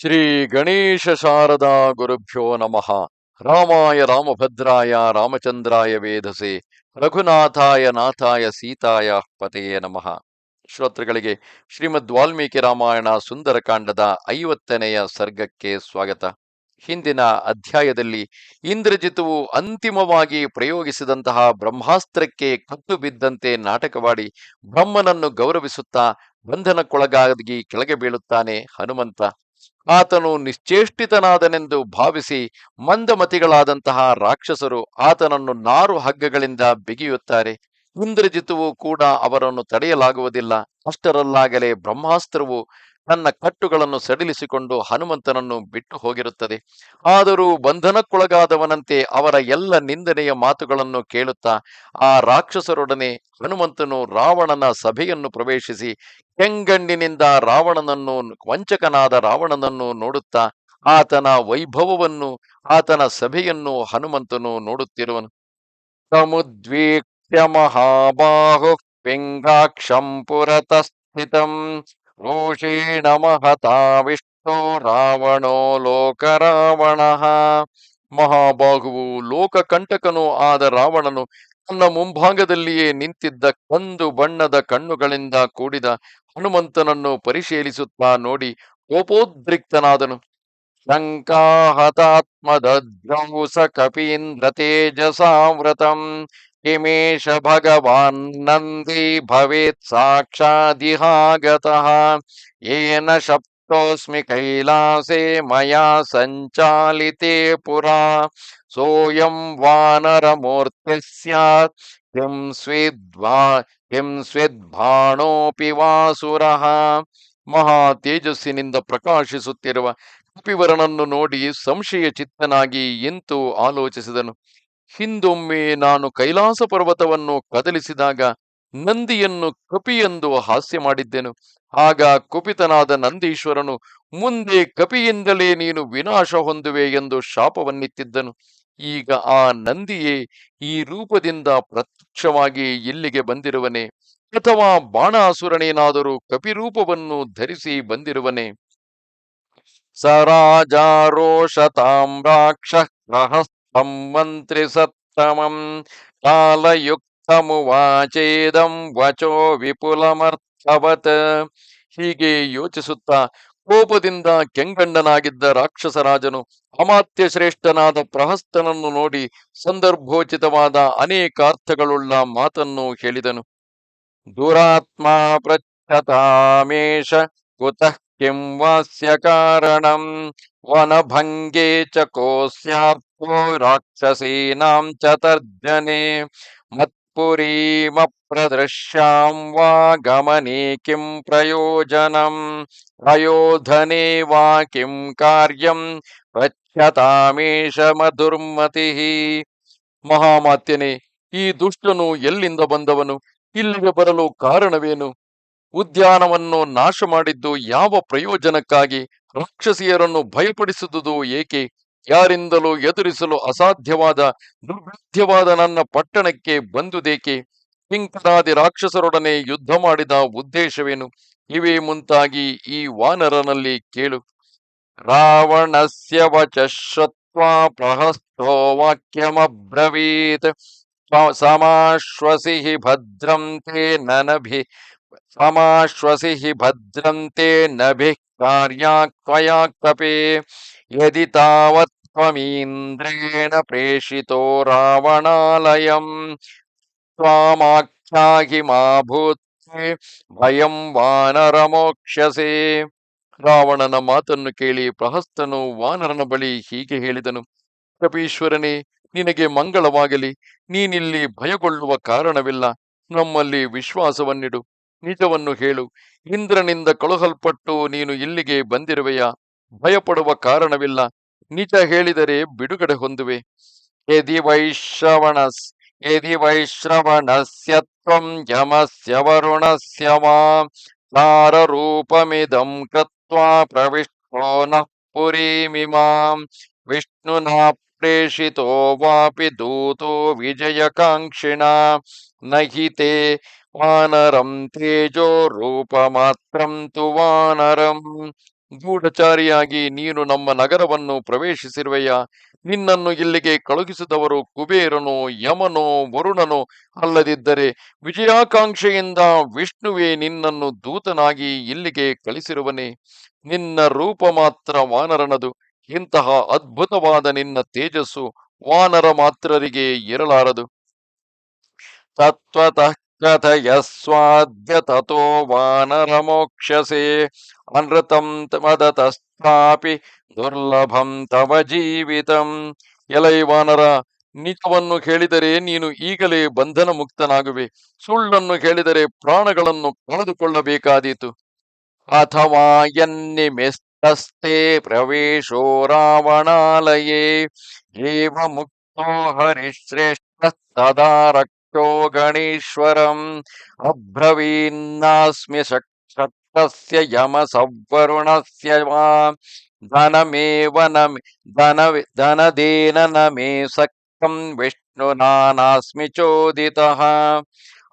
ಶ್ರೀ ಗಣೇಶ ಶಾರದಾ ಗುರುಭ್ಯೋ ನಮಃ. ರಾಮಾಯ ರಾಮಭದ್ರಾಯ, ರಾಮಚಂದ್ರಾಯ ವೇಧಸೆ ರಘುನಾಥಾಯ, ನಾಥಾಯ, ಸೀತಾಯ ಪತೆಯೇ ನಮಃ. ಶ್ರೋತೃಗಳಿಗೆ ಶ್ರೀಮದ್ ವಾಲ್ಮೀಕಿ ರಾಮಾಯಣ ಸುಂದರಕಾಂಡದ ಐವತ್ತನೆಯ ಸರ್ಗಕ್ಕೆ ಸ್ವಾಗತ. ಹಿಂದಿನ ಅಧ್ಯಾಯದಲ್ಲಿ ಇಂದ್ರಜಿತುವು ಅಂತಿಮವಾಗಿ ಪ್ರಯೋಗಿಸಿದಂತಹ ಬ್ರಹ್ಮಾಸ್ತ್ರಕ್ಕೆ ಕತ್ತು ಬಿದ್ದಂತೆ ನಾಟಕವಾಡಿ ಬ್ರಹ್ಮನನ್ನು ಗೌರವಿಸುತ್ತಾ ಬಂಧನಕ್ಕೊಳಗಾಗಿ ಕೆಳಗೆ ಬೀಳುತ್ತಾನೆ ಹನುಮಂತ. ಆತನು ನಿಶ್ಚೇಷ್ಟಿತನಾದನೆಂದು ಭಾವಿಸಿ ಮಂದಮತಿಗಳಾದಂತಹ ರಾಕ್ಷಸರು ಆತನನ್ನು ನಾರು ಹಗ್ಗಗಳಿಂದ ಬಿಗಿಯುತ್ತಾರೆ. ಇಂದ್ರಜಿತುವು ಕೂಡ ಅವರನ್ನು ತಡೆಯಲಾಗುವುದಿಲ್ಲ. ಅಷ್ಟರಲ್ಲಾಗಲೇ ಬ್ರಹ್ಮಾಸ್ತ್ರವು ತನ್ನ ಕಟ್ಟುಗಳನ್ನು ಸಡಿಲಿಸಿಕೊಂಡು ಹನುಮಂತನನ್ನು ಬಿಟ್ಟು ಹೋಗಿರುತ್ತದೆ. ಆದರೂ ಬಂಧನಕ್ಕೊಳಗಾದವನಂತೆ ಅವರ ಎಲ್ಲ ನಿಂದನೆಯ ಮಾತುಗಳನ್ನು ಕೇಳುತ್ತಾ, ಆ ರಾಕ್ಷಸರೊಡನೆ ಹನುಮಂತನು ರಾವಣನ ಸಭೆಯನ್ನು ಪ್ರವೇಶಿಸಿ, ಕೆಂಗಣ್ಣಿನಿಂದ ರಾವಣನನ್ನು, ವಂಚಕನಾದ ರಾವಣನನ್ನು ನೋಡುತ್ತಾ, ಆತನ ವೈಭವವನ್ನು, ಆತನ ಸಭೆಯನ್ನು ಹನುಮಂತನು ನೋಡುತ್ತಿರುವನು. ಸಮುದ್ವೀಕ್ಷ್ಯ ಮಹಾಬಾಹು, ಪಿಂಗಾಕ್ಷಂ ಪುರತಃ ರೋಷೇಣ ಮಹತಾ ವಿಷ್ಣು ರಾವಣೋ ಲೋಕರಾವಣ. ಮಹಾಬಾಹುವು ಲೋಕಕಂಟಕನೂ ಆದ ರಾವಣನು ತನ್ನ ಮುಂಭಾಗದಲ್ಲಿಯೇ ನಿಂತಿದ್ದ ಕಂದು ಬಣ್ಣದ ಕಣ್ಣುಗಳಿಂದ ಕೂಡಿದ ಹನುಮಂತನನ್ನು ಪರಿಶೀಲಿಸುತ್ತಾ ನೋಡಿ ಕೋಪೋದ್ರಿಕ್ತನಾದನು. ಶಂಕಾಹತಾತ್ಮದ್ರೌಸ ಕಪೀಂದ್ರ ತೇಜಸಾವೃತಂ ಕಿಮೇಶ ಭಗವಾನ್ ನಂದಿ ಭವೇತ್ ಸಾಕ್ಷಾದಿಹಾಗತಃ ಏನ ಶಪ್ತೋಸ್ಮಿ ಕೈಲಾಸೆ ಮಯಾ ಸಂಚಾಲಿತೆ ಪುರಾ ಸೋಯಂ ವಾನರಮೂರ್ತಿ ಸ್ಯಾತ್ ಕಿಂ ಸ್ವಿದ್ವಾ ಕಿಂ ಸ್ವಿದ್ಭಾಣೋಪಿ ವಾಸುರ ಮಹಾ ತೇಜಸ್ಸಿನಿಂದ ಪ್ರಕಾಶಿಸುತ್ತಿರುವ ಕಪಿವರನನ್ನು ನೋಡಿ ಸಂಶಯ ಚಿತ್ತನಾಗಿ ಎಂತೂ ಆಲೋಚಿಸಿದನು। ಹಿಂದೊಮ್ಮೆ ನಾನು ಕೈಲಾಸ ಪರ್ವತವನ್ನು ಕದಲಿಸಿದಾಗ ನಂದಿಯನ್ನು ಕಪಿಯೆಂದು ಹಾಸ್ಯ ಮಾಡಿದ್ದೆನು. ಆಗ ಕುಪಿತನಾದ ನಂದೀಶ್ವರನು, ಮುಂದೆ ಕಪಿಯಿಂದಲೇ ನೀನು ವಿನಾಶ ಹೊಂದುವೆ ಎಂದು ಶಾಪವನ್ನಿತ್ತಿದ್ದನು. ಈಗ ಆ ನಂದಿಯೇ ಈ ರೂಪದಿಂದ ಪ್ರತ್ಯಕ್ಷವಾಗಿ ಇಲ್ಲಿಗೆ ಬಂದಿರುವನೆ, ಅಥವಾ ಬಾಣಾಸುರನೇನಾದರೂ ಕಪಿರೂಪವನ್ನು ಧರಿಸಿ ಬಂದಿರುವನೆ? ಸರಾಜಾರೋಷತಾಮ್ರಾಕ್ಷ ಸತ್ತಮಂ ಕಾಲಯುಕ್ತಮುವಾಚೇದಂ ವಚೋ ವಿಪುಲಮರ್ಥವತ್ ಹೀಗೆ ಯೋಚಿಸುತ್ತಾ ಕೋಪದಿಂದ ಕೆಂಗಣ್ಣನಾಗಿದ್ದ ರಾಕ್ಷಸರಾಜನು ಅಮಾತ್ಯ ಶ್ರೇಷ್ಠನಾದ ಪ್ರಹಸ್ತನನ್ನು ನೋಡಿ ಸಂದರ್ಭೋಚಿತವಾದ ಅನೇಕಾರ್ಥಗಳುಳ್ಳ ಮಾತನ್ನು ಹೇಳಿದನು. ದುರಾತ್ಮ ಪೃಚ್ಛತಾಮೇಶ ಕುತಃ ಕಿಂ ವಾಸ್ಯ ಕಾರಣಂ, ವನಭಂಗೇ ಕೋಸ್ಯಾರ್ಥೋ ರಾಕ್ಷಸೀನಾಂ चतर्जने मत्पुरीमप्रदृश्यां वा ವಾ ಗಮನೆ प्रयोजनम् अयोधने वा ಕಿಂ ಕಾರ್ಯಂ ಪೃಚ್ಛತಾಮೇಶ ಮಧುರ್ಮತಿ ಮಹಾಮಾತ್ಯನೇ ಈ ದುಷ್ಟನು ಎಲ್ಲಿಂದ ಬಂದವನು? ಇಲ್ಲಿಗೆ ಬರಲು ಕಾರಣವೇನು? ಉದ್ಯಾನವನ್ನು ನಾಶ ಮಾಡಿದ್ದು ಯಾವ ಪ್ರಯೋಜನಕ್ಕಾಗಿ? ರಾಕ್ಷಸಿಯರನ್ನು ಭಯಪಡಿಸುವುದು ಏಕೆ? ಯಾರಿಂದಲೂ ಎದುರಿಸಲು ಅಸಾಧ್ಯವಾದ ದುರ್ಭೇದ್ಯವಾದ ನನ್ನ ಪಟ್ಟಣಕ್ಕೆ ಬಂದುದೇಕೆ? ಕಿಂಕರಾದಿ ರಾಕ್ಷಸರೊಡನೆ ಯುದ್ಧ ಮಾಡಿದ ಉದ್ದೇಶವೇನು? ಇವೇ ಮುಂತಾಗಿ ಈ ವಾನರನಲ್ಲಿ ಕೇಳು. ರಾವಣಸ್ಯ ವಚ ಶ್ರುತ್ವಾ ಪ್ರಹಸ್ತೋ ವಾಕ್ಯಮ್ರವೀತ್ ಸಮಾಶ್ವಸಿ ಹಿ ಭದ್ರಂ ತೇ ನನಭಿ. ಸಮಾಶ್ವಸಿ ಭದ್ರಂತೆ ನಭಿ ಕಾರ್ಯಾಕ್ವಯಾಕ್ತಪೇ ಯದಿ ತಾವತ್ ತ್ವಮೀಂದ್ರೇಣ ಪ್ರೇಷಿತೋ ರಾವಣಾಲಯಂ ಮಾ ಭೂತ್ಯೆ ಭಯಂ ವಾನರಮೋಕ್ಷಸೆ ರಾವಣನ ಮಾತನ್ನು ಕೇಳಿ ಪ್ರಹಸ್ತನು ವಾನರನ ಬಳಿ ಹೀಗೆ ಹೇಳಿದನು. ಕಪೀಶ್ವರನೇ, ನಿನಗೆ ಮಂಗಳವಾಗಲಿ. ನೀನಿಲ್ಲಿ ಭಯಗೊಳ್ಳುವ ಕಾರಣವಿಲ್ಲ. ನಮ್ಮಲ್ಲಿ ವಿಶ್ವಾಸವನ್ನಿಡು. ನಿಜವನ್ನು ಹೇಳು. ಇಂದ್ರನಿಂದ ಕಳುಹಲ್ಪಟ್ಟು ನೀನು ಇಲ್ಲಿಗೆ ಬಂದಿರುವೆಯಾ? ಭಯಪಡುವ ಕಾರಣವಿಲ್ಲ. ನಿಜ ಹೇಳಿದರೆ ಬಿಡುಗಡೆ ಹೊಂದುವೆ. ಯದಿ ವೈಶ್ರವಣಸ್ ಯದಿ ವೈಶ್ರವಣಸ್ಯ ತ್ವಂ ಯಮಸ್ಯ ವರುಣಸ್ಯ ವಾ ತಾರರೂಪಮಿದಂ ಕೃತ್ವಾ ಪ್ರವಿಷ್ಟೋ ನಃ ಪುರೀಮಿಮಾಂ ವಿಷ್ಣುನಾ ಪ್ರೇಷಿತೋ ವಾಪಿ ದೂತೋ ವಿಜಯಕಾಂಕ್ಷಿಣ. ನಹಿತೆ ವಾನರಂ ತೇಜೋ ರೂಪಮಾತ್ರಂ ತು ವಾನರಂ. ಗೂಢಚಾರಿಯಾಗಿ ನೀನು ನಮ್ಮ ನಗರವನ್ನು ಪ್ರವೇಶಿಸಿರುವೆಯ? ನಿನ್ನನ್ನು ಇಲ್ಲಿಗೆ ಕಳುಹಿಸಿದವರು ಕುಬೇರನು, ಯಮನು, ವರುಣನು ಅಲ್ಲದಿದ್ದರೆ ವಿಜಯಾಕಾಂಕ್ಷೆಯಿಂದ ವಿಷ್ಣುವೇ ನಿನ್ನನ್ನು ದೂತನಾಗಿ ಇಲ್ಲಿಗೆ ಕಳಿಸಿರುವನೆ? ನಿನ್ನ ರೂಪ ಮಾತ್ರ ವಾನರನದು, ಇಂತಹ ಅದ್ಭುತವಾದ ನಿನ್ನ ತೇಜಸ್ಸು ವಾನರ ಮಾತ್ರರಿಗೆ ಇರಲಾರದು. ತತ್ವತಃ ತಥೋ ವಾನರ ಮೋಕ್ಷಸೆ ಅನೃತಂ ವದತಸ್ಥಾಪಿ ದುರ್ಲಭಂ ತವ ಜೀವಿತಂ ಎಲೈ ವಾನರ ನಿಜವನ್ನು ಹೇಳಿದರೆ ನೀನು ಈಗಲೇ ಬಂಧನ ಮುಕ್ತನಾಗುವೆ ಸುಳ್ಳನ್ನು ಹೇಳಿದರೆ ಪ್ರಾಣಗಳನ್ನು ಕಳೆದುಕೊಳ್ಳಬೇಕಾದೀತು। ಅಥವಾ ಎನ್ನಿಮೆಸ್ತಸ್ತೆ ಪ್ರವೇಶೋ ರಾವಣಾಲಯೇ। ಹರಿಶ್ರೇಷ್ಠ ತದಾ ಗಣೇಶ್ವರಂ ಅಬ್ರವೀನ್ನಾಸ್ಮಿ ಶಕ್ತಸ್ಯ ಯಮ ವಾ ಧನಮೇವ ನ ಧನ ಮೇ ಸಕ್ತಂ ವಿಷ್ಣು ನಾನಾಸ್ಮಿ ಚೋದಿತಃ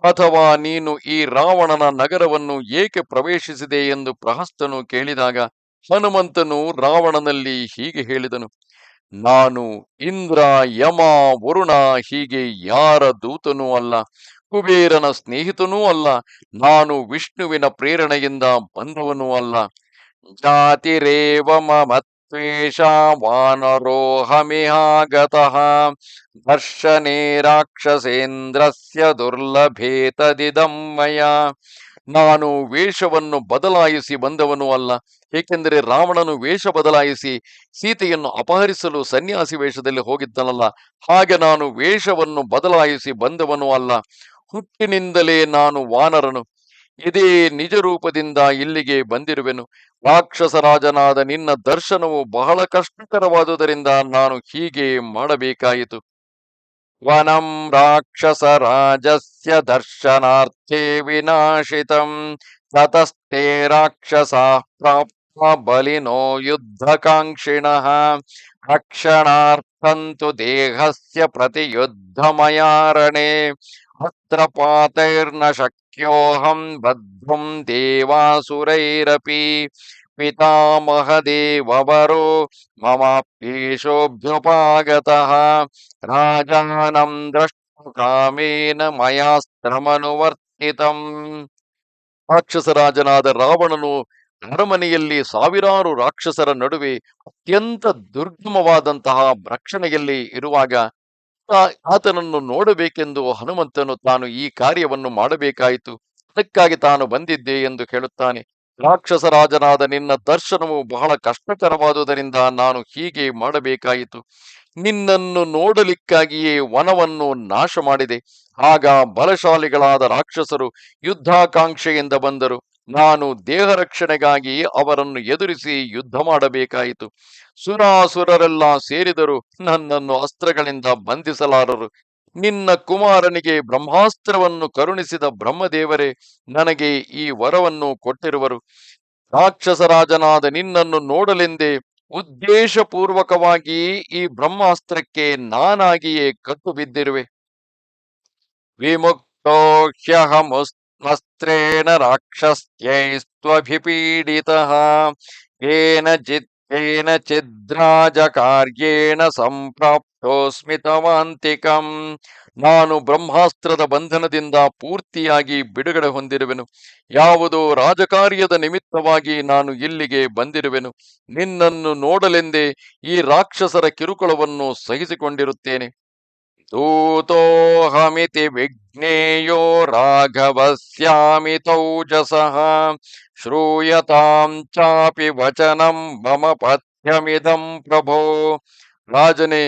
ಅಥವಾ ನೀನು ಈ ರಾವಣನ ನಗರವನ್ನು ಏಕೆ ಪ್ರವೇಶಿಸಿದೆ ಎಂದು ಪ್ರಹಸ್ತನು ಕೇಳಿದಾಗ ಹನುಮಂತನು ರಾವಣನಲ್ಲಿ ಹೀಗೆ ಹೇಳಿದನು ನಾನು ಇಂದ್ರ, ಯಮ, ವರುಣ, ಹೀಗೆ ಯಾರ ದೂತನೂ ಅಲ್ಲ, ಕುಬೇರನ ಸ್ನೇಹಿತನೂ ಅಲ್ಲ, ನಾನು ವಿಷ್ಣುವಿನ ಪ್ರೇರಣೆಯಿಂದ ಬಂದವನೂ ಅಲ್ಲ. ಜಾತಿರೇವ ಮತ್ವೇಷ ವಾನರೋಹಮಿಹಾಗತಃ ದರ್ಶನೇ ರಾಕ್ಷಸೇಂದ್ರಸ್ಯ ದುರ್ಲಭೇತದಿದಂ ಮಯ. ನಾನು ವೇಷವನ್ನು ಬದಲಾಯಿಸಿ ಬಂದವನು ಅಲ್ಲ. ಏಕೆಂದರೆ ರಾವಣನು ವೇಷ ಬದಲಾಯಿಸಿ ಸೀತೆಯನ್ನು ಅಪಹರಿಸಲು ಸನ್ಯಾಸಿ ವೇಷದಲ್ಲಿ ಹೋಗಿದ್ದನಲ್ಲ. ಹಾಗೆ ನಾನು ವೇಷವನ್ನು ಬದಲಾಯಿಸಿ ಬಂದವನು ಅಲ್ಲ. ಹುಟ್ಟಿನಿಂದಲೇ ನಾನು ವಾನರನು. ಇದೇ ನಿಜ ರೂಪದಿಂದ ಇಲ್ಲಿಗೆ ಬಂದಿರುವೆನು. ರಾಕ್ಷಸರಾಜನಾದ ನಿನ್ನ ದರ್ಶನವು ಬಹಳ ಕಷ್ಟಕರವಾದುದರಿಂದ ನಾನು ಹೀಗೆ ಮಾಡಬೇಕಾಯಿತು. ವನಂ ರಾಕ್ಷಸರಾಜಸ್ಯ ದರ್ಶನಾರ್ಥೇ ವಿನಾಶಿತಂ ತತಸ್ತೆ ರಾಕ್ಷಸಾ ಪ್ರಾಪ್ತ ಬಲಿನೋ ಯುದ್ಧಕಾಂಕ್ಷಿಣಃ ರಕ್ಷಣಾರ್ಥಂತು ದೇಹಸ್ಯ ಪ್ರತಿಯುದ್ಧಮಯಾರಣೆ ಅಸ್ತ್ರಪಾತೈರ್ನ ಶಕ್ಯೋಹಂ ಬದ್ಧುಂ ದೇವಾಸುರೈರಪಿ ಮಮ ಮಮಾಪ್ಯೇಷೋऽಭ್ಯುಪಾಗತಃ ರಾಜಾನಂ ದ್ರಷ್ಟುಕಾಮೇನ ಮಯಾಸ್ತ್ರಮನುವರ್ತಿತಂ ರಾಕ್ಷಸರಾಜನಾದ ರಾವಣನು ಅರಮನೆಯಲ್ಲಿ ಸಾವಿರಾರು ರಾಕ್ಷಸರ ನಡುವೆ ಅತ್ಯಂತ ದುರ್ಗಮವಾದಂತಹ ರಕ್ಷಣೆಯಲ್ಲಿ ಇರುವಾಗ ಆತನನ್ನು ನೋಡಬೇಕೆಂದು ಹನುಮಂತನು ತಾನು ಈ ಕಾರ್ಯವನ್ನು ಮಾಡಬೇಕಾಯಿತು. ಅದಕ್ಕಾಗಿ ತಾನು ಬಂದಿದ್ದೆ ಎಂದು ಹೇಳುತ್ತಾನೆ. ರಾಕ್ಷಸರಾಜನಾದ ನಿನ್ನ ದರ್ಶನವು ಬಹಳ ಕಷ್ಟಕರವಾದುದರಿಂದ ನಾನು ಹೀಗೆ ಮಾಡಬೇಕಾಯಿತು. ನಿನ್ನನ್ನು ನೋಡಲಿಕ್ಕಾಗಿಯೇ ವನವನ್ನು ನಾಶ ಮಾಡಿದೆ ಆಗ ಬಲಶಾಲಿಗಳಾದ ರಾಕ್ಷಸರು ಯುದ್ಧಾಕಾಂಕ್ಷೆಯಿಂದ ಬಂದರು. ನಾನು ದೇಹ ರಕ್ಷಣೆಗಾಗಿ ಅವರನ್ನು ಎದುರಿಸಿ ಯುದ್ಧ ಮಾಡಬೇಕಾಯಿತು. ಸುರಾಸುರರೆಲ್ಲ ಸೇರಿದರು ನನ್ನನ್ನು ಅಸ್ತ್ರಗಳಿಂದ ಬಂಧಿಸಲಾರರು. ನಿನ್ನ ಕುಮಾರನಿಗೆ ಬ್ರಹ್ಮಾಸ್ತ್ರವನ್ನು ಕರುಣಿಸಿದ ಬ್ರಹ್ಮದೇವರೇ, ನನಗೆ ಈ ವರವನ್ನು ಕೊಟ್ಟಿರುವರು. ರಾಕ್ಷಸರಾಜನಾದ ನಿನ್ನನ್ನು ನೋಡಲೆಂದೇ ಉದ್ದೇಶಪೂರ್ವಕವಾಗಿ ಈ ಬ್ರಹ್ಮಾಸ್ತ್ರಕ್ಕೆ ನಾನಾಗಿಯೇ ಕತ್ತು ಬಿದ್ದಿರುವೆ. ವಿಮುಕ್ತೋ ಹ್ಯಹಮಸ್ತ್ರೇಣ ಏನ ಕೇನಚಿತ್ ಕೇನಚಿದ್ರಾಜ ಕಾರ್ಯೇಣ ಸಂಪ್ರಾಪ್ತೋಸ್ಮಿ ತವಾಂತಿಕಂ ನಾನು ಬ್ರಹ್ಮಾಸ್ತ್ರದ ಬಂಧನದಿಂದ ಪೂರ್ತಿಯಾಗಿ ಬಿಡುಗಡೆ ಹೊಂದಿರುವೆನು. ಯಾವುದೋ ರಾಜಕಾರ್ಯದ ನಿಮಿತ್ತವಾಗಿ ನಾನು ಇಲ್ಲಿಗೆ ಬಂದಿರುವೆನು. ನಿನ್ನನ್ನು ನೋಡಲೆಂದೇ ಈ ರಾಕ್ಷಸರ ಕಿರುಕುಳವನ್ನು ಸಹಿಸಿಕೊಂಡಿರುತ್ತೇನೆ. ದೂತೋಹಮಿತಿ ವಿಘ್ನೇಯೋ ರಾಘವಸ್ಯಾಮಿ ತೌಜಸಃ ಶ್ರೂಯತಾಂ ಚಾಪಿ ವಚನಂ ಮಮ ಪಥ್ಯಮಿದಂ ಪ್ರಭೋ ರಾಜನೇ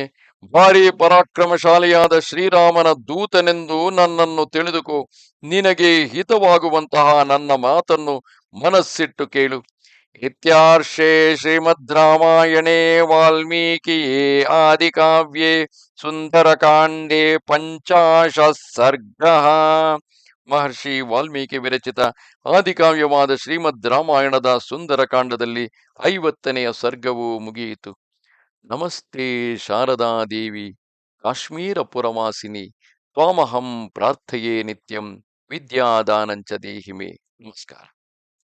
ಭಾರಿ ಪರಾಕ್ರಮಶಾಲಿಯಾದ ಶ್ರೀರಾಮನ ದೂತನೆಂದು ನನ್ನನ್ನು ತಿಳಿದುಕೋ. ನಿನಗೆ ಹಿತವಾಗುವಂತಹ ನನ್ನ ಮಾತನ್ನು ಮನಸ್ಸಿಟ್ಟು ಕೇಳು. ಶ್ರೀಮದ್ ರಾಮಾಯಣೇ ವಾಲ್ಮೀಕಿಯೇ ಆದಿಕಾವ್ಯೇ ಸುಂದರಕಾಂಡೇ ಪಂಚಾಶ ಸರ್ಗ ಮಹರ್ಷಿ ವಾಲ್ಮೀಕಿ ವಿರಚಿತ ಆದಿಕಾವ್ಯವಾದ ಶ್ರೀಮದ್ ರಾಮಾಯಣದ ಸುಂದರಕಾಂಡದಲ್ಲಿ ಐವತ್ತನೆಯ ಸರ್ಗವು ಮುಗಿಯಿತು. ನಮಸ್ತೆ ಶಾರದಾದೇವಿ ದೇವಿ ಕಾಶ್ಮೀರ ಪುರವಾಸಿನಿ ತ್ವಾಮಹಂ ಪ್ರಾರ್ಥೆಯೇ ನಿತ್ಯಂ ವಿದ್ಯಾದಾನಂಚ ದೇಹಿಮೆ. ನಮಸ್ಕಾರ.